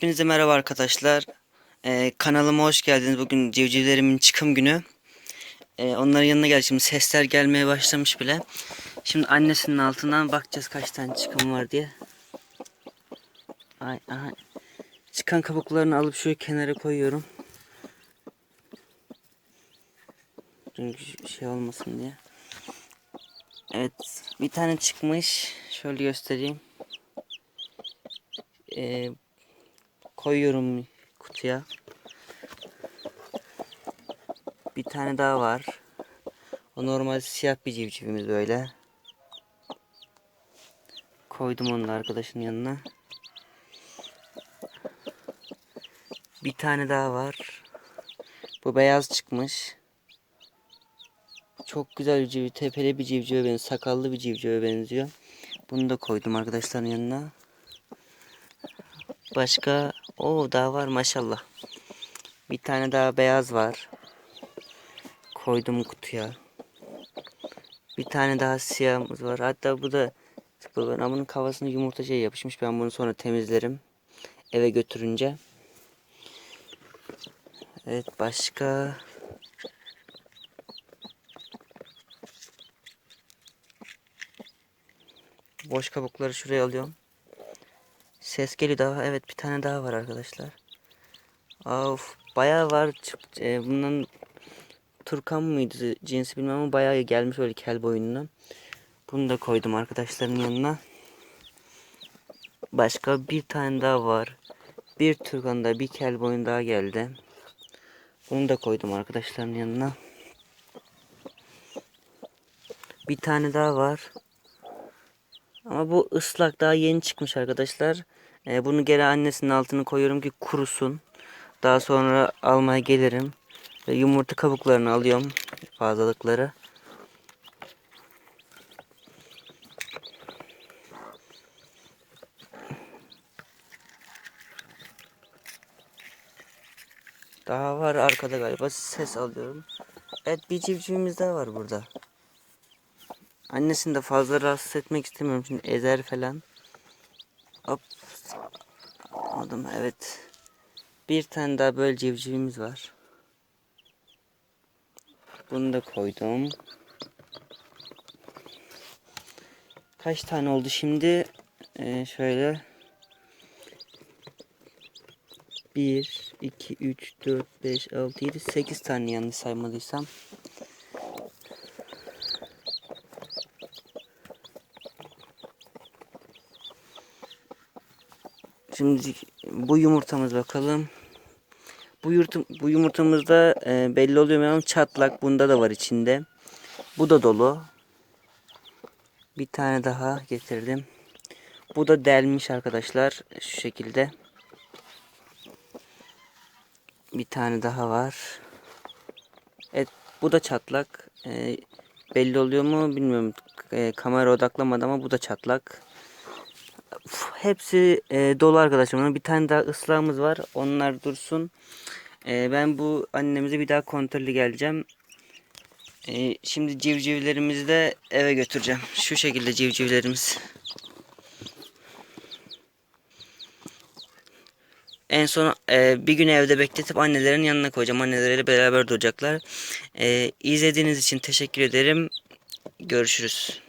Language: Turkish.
Hepinize merhaba arkadaşlar. Ee, kanalıma hoş geldiniz. Bugün civcivlerimin çıkım günü. Ee, onların yanına gel. Şimdi sesler gelmeye başlamış bile. Şimdi annesinin altından bakacağız kaç tane çıkım var diye. Ay, ay. Çıkan kabuklarını alıp şöyle kenara koyuyorum. Çünkü şey olmasın diye. Evet bir tane çıkmış. Şöyle göstereyim. Ee, koyuyorum kutuya. Bir tane daha var. O normal siyah bir civcivimiz böyle. Koydum onu da arkadaşın yanına. Bir tane daha var. Bu beyaz çıkmış. Çok güzel bir civciv, tepeli bir civcive benziyor, sakallı bir civcive benziyor. Bunu da koydum arkadaşların yanına. Başka o daha var maşallah. Bir tane daha beyaz var. Koydum kutuya. Bir tane daha siyahımız var. Hatta bu da bu ben bunun kafasına yumurta şey yapışmış. Ben bunu sonra temizlerim. Eve götürünce. Evet başka boş kabukları şuraya alıyorum. Ses geliyor daha. Evet bir tane daha var arkadaşlar. Of bayağı var. E, bundan Turkan mıydı cinsi bilmem ama bayağı gelmiş öyle kel boyundan. Bunu da koydum arkadaşların yanına. Başka bir tane daha var. Bir Turkan da bir kel boyun daha geldi. Bunu da koydum arkadaşların yanına. Bir tane daha var. Ama bu ıslak daha yeni çıkmış arkadaşlar. Ee, bunu geri annesinin altına koyuyorum ki kurusun. Daha sonra almaya gelirim. Ve yumurta kabuklarını alıyorum. Fazlalıkları. Daha var arkada galiba ses alıyorum. Evet bir civcivimiz daha var burada. Annesini de fazla rahatsız etmek istemiyorum çünkü ezer falan. Hop. Aldım evet. Bir tane daha böyle civcivimiz var. Bunu da koydum. Kaç tane oldu şimdi? Ee, şöyle. 1, 2, 3, 4, 5, 6, 7, 8 tane yanlış saymadıysam. Şimdi bu yumurtamız bakalım. Bu, yurtum, bu yumurtamızda e, belli oluyor ama çatlak bunda da var içinde. Bu da dolu. Bir tane daha getirdim. Bu da delmiş arkadaşlar şu şekilde. Bir tane daha var. Evet bu da çatlak. E, belli oluyor mu bilmiyorum. E, kamera odaklamadı ama bu da çatlak. Hepsi e, dolu arkadaşlar. Bunun Bir tane daha ıslahımız var. Onlar dursun. E, ben bu annemize bir daha kontrollü geleceğim. E, şimdi civcivlerimizi de eve götüreceğim. Şu şekilde civcivlerimiz. En son e, bir gün evde bekletip annelerin yanına koyacağım. Anneleriyle beraber duracaklar. E, izlediğiniz için teşekkür ederim. Görüşürüz.